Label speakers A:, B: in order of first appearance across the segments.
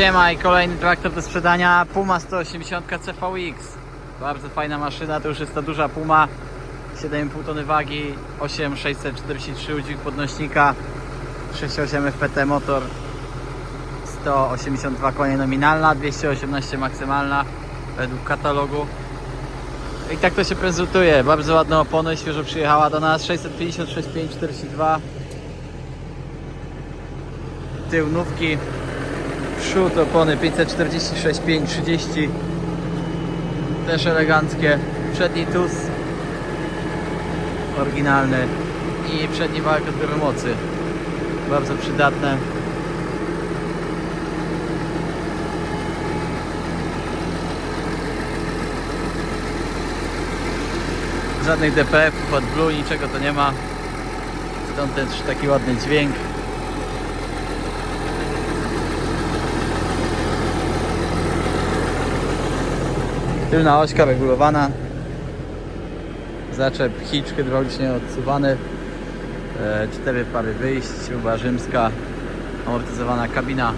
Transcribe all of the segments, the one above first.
A: Siema i kolejny traktor do sprzedania Puma 180 CVX Bardzo fajna maszyna, to już jest ta duża Puma. 7,5 tony wagi 8643 udźwig podnośnika 6,8 FPT motor 182 konie nominalna 218 maksymalna według katalogu. I tak to się prezentuje, bardzo ładne opony, świeżo przyjechała do nas 656 542 tyłnówki przód opony 546 530 też eleganckie. Przedni tus. Oryginalny. I przedni wałek odbioru mocy. Bardzo przydatne. Żadnych DPF-ów od Blue, niczego to nie ma. Stąd też taki ładny dźwięk Tylna ośka regulowana. Zaczep hitch hydraulicznie odsuwany. E, Cztery pary wyjść, śruba rzymska, amortyzowana kabina.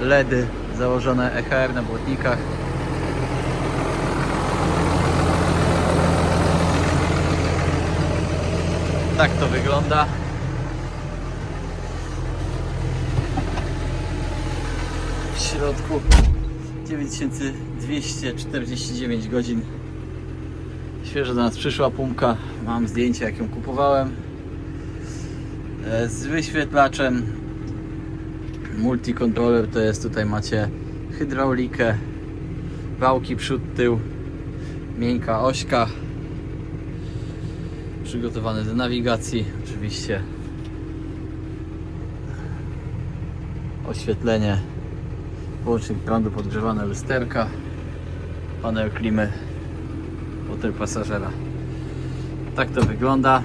A: LEDy założone EHR na błotnikach. Tak to wygląda. W środku 9249 godzin. Świeżo do nas przyszła pumka. Mam zdjęcie jak ją kupowałem. E, Z wyświetlaczem. Multicontroller to jest tutaj macie hydraulikę, wałki przód, tył, miękka ośka. Przygotowane do nawigacji oczywiście. Oświetlenie Połącznik prądu, podgrzewane lusterka, panel klimy, fotel pasażera. Tak to wygląda.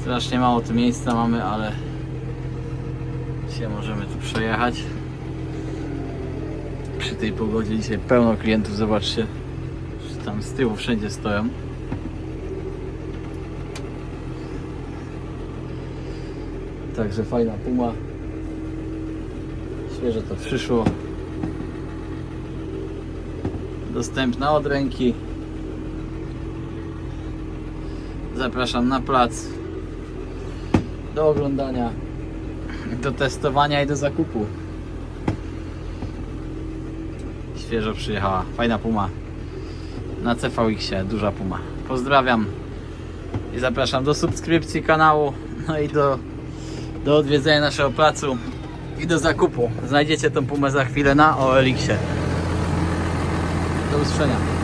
A: Strasznie mało tu miejsca mamy, ale się możemy tu przejechać. Przy tej pogodzie dzisiaj pełno klientów, zobaczcie. Tam z tyłu wszędzie stoją. Także fajna puma. Świeżo to przyszło. Dostępna od ręki. Zapraszam na plac. Do oglądania, do testowania i do zakupu. Świeżo przyjechała. Fajna puma. Na CVX-ie, duża puma. Pozdrawiam i zapraszam do subskrypcji kanału, no i do, do odwiedzenia naszego placu i do zakupu. Znajdziecie tą pumę za chwilę na OLX-ie. Do usłyszenia.